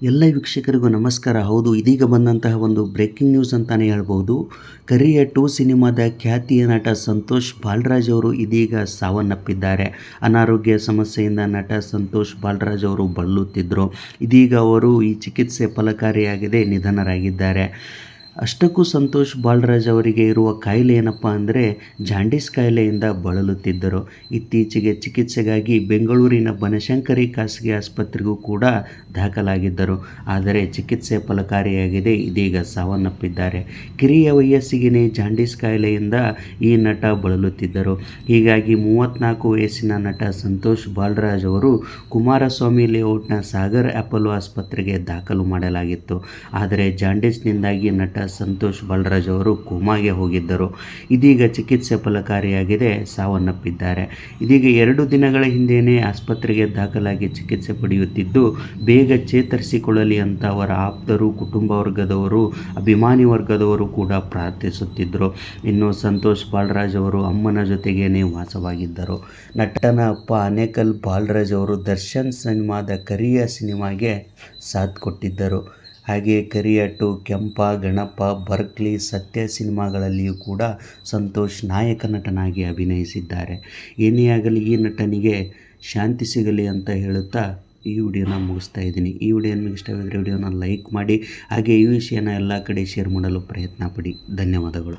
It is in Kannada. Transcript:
ಎಲ್ಲ ವೀಕ್ಷಕರಿಗೂ ನಮಸ್ಕಾರ. ಹೌದು, ಇದೀಗ ಬಂದಂತಹ ಒಂದು ಬ್ರೇಕಿಂಗ್ ನ್ಯೂಸ್ ಅಂತಲೇ ಹೇಳ್ಬೋದು ಕರಿಯ ಟು ಸಿನಿಮಾದ ಖ್ಯಾತಿಯ ನಟ ಸಂತೋಷ್ ಬಾಲರಾಜ್ ಅವರು ಇದೀಗ ಸಾವನ್ನಪ್ಪಿದ್ದಾರೆ. ಅನಾರೋಗ್ಯ ಸಮಸ್ಯೆಯಿಂದ ನಟ ಸಂತೋಷ್ ಬಾಲರಾಜ್ ಅವರು ಬಳಲುತ್ತಿದ್ದರು ಇದೀಗ ಅವರು ಈ ಚಿಕಿತ್ಸೆ ಫಲಕಾರಿಯಾಗಿದೆ ನಿಧನರಾಗಿದ್ದಾರೆ. ಅಷ್ಟಕ್ಕೂ ಸಂತೋಷ್ ಬಾಲರಾಜ್ ಅವರಿಗೆ ಇರುವ ಕಾಯಿಲೆ ಏನಪ್ಪ ಅಂದರೆ ಜಾಂಡಿಸ್ ಕಾಯಿಲೆಯಿಂದ ಬಳಲುತ್ತಿದ್ದರು. ಇತ್ತೀಚೆಗೆ ಚಿಕಿತ್ಸೆಗಾಗಿ ಬೆಂಗಳೂರಿನ ಬನಶಂಕರಿ ಖಾಸಗಿ ಆಸ್ಪತ್ರೆಗೂ ಕೂಡ ದಾಖಲಾಗಿದ್ದರು. ಆದರೆ ಚಿಕಿತ್ಸೆ ಫಲಕಾರಿಯಾಗಿದೆ ಇದೀಗ ಸಾವನ್ನಪ್ಪಿದ್ದಾರೆ. ಕಿರಿಯ ವಯಸ್ಸಿಗೆನೇ ಜಾಂಡಿಸ್ ಕಾಯಿಲೆಯಿಂದ ಈ ನಟ ಬಳಲುತ್ತಿದ್ದರು. ಹೀಗಾಗಿ ಮೂವತ್ತ್ನಾಲ್ಕು ವಯಸ್ಸಿನ ನಟ ಸಂತೋಷ್ ಬಾಲರಾಜ್ ಅವರು ಕುಮಾರಸ್ವಾಮಿ ಲೇಔಟ್ನ ಸಾಗರ್ ಆಪಲ್ಲೋ ಆಸ್ಪತ್ರೆಗೆ ದಾಖಲು ಮಾಡಲಾಗಿತ್ತು. ಆದರೆ ಜಾಂಡೀಸ್ನಿಂದಾಗಿ ನಟ ಸಂತೋಷ್ ಬಲರಾಜ್ ಅವರು ಕೋಮಾಗೆ ಹೋಗಿದ್ದರು. ಇದೀಗ ಚಿಕಿತ್ಸೆ ಫಲಕಾರಿಯಾಗಿದೆ, ಸಾವನ್ನಪ್ಪಿದ್ದಾರೆ. ಇದೀಗ ಎರಡು ದಿನಗಳ ಹಿಂದೆಯೇ ಆಸ್ಪತ್ರೆಗೆ ದಾಖಲಾಗಿ ಚಿಕಿತ್ಸೆ ಪಡೆಯುತ್ತಿದ್ದು, ಬೇಗ ಚೇತರಿಸಿಕೊಳ್ಳಲಿ ಅಂತ ಅವರ ಆಪ್ತರು, ಕುಟುಂಬ ವರ್ಗದವರು, ಅಭಿಮಾನಿ ವರ್ಗದವರು ಕೂಡ ಪ್ರಾರ್ಥಿಸುತ್ತಿದ್ದರು. ಇನ್ನು ಸಂತೋಷ್ ಬಾಲರಾಜ್ ಅವರು ಅಮ್ಮನ ಜೊತೆಗೇನೆ ವಾಸವಾಗಿದ್ದರು. ನಟನ ಅಪ್ಪ ಅನೇಕಲ್ ಬಾಲರಾಜ್ ಅವರು ದರ್ಶನ್ ಸಿನಿಮಾದ ಕರಿಯ ಸಿನಿಮಾಗೆ ಸಾಥ್ ಕೊಟ್ಟಿದ್ದರು. ಹಾಗೆಯೇ ಕರಿಯಟ್ಟು ಕೆಂಪ, ಗಣಪ, ಬರ್ಕ್ಲಿ ಸತ್ಯ ಸಿನಿಮಾಗಳಲ್ಲಿಯೂ ಕೂಡ ಸಂತೋಷ್ ನಾಯಕ ನಟನಾಗಿ ಅಭಿನಯಿಸಿದ್ದಾರೆ. ಏನೇ ಆಗಲಿ ಈ ನಟನಿಗೆ ಶಾಂತಿ ಸಿಗಲಿ ಅಂತ ಹೇಳುತ್ತಾ ಈ ವಿಡಿಯೋನ ಮುಗಿಸ್ತಾ ಇದ್ದೀನಿ. ಈ ವಿಡಿಯೋ ನಿಮಗೆ ಇಷ್ಟವಾದರೆ ವಿಡಿಯೋನ ಲೈಕ್ ಮಾಡಿ, ಹಾಗೆ ಈ ವಿಷಯನ ಎಲ್ಲ ಕಡೆ ಶೇರ್ ಮಾಡಲು ಪ್ರಯತ್ನ ಪಡಿ. ಧನ್ಯವಾದಗಳು.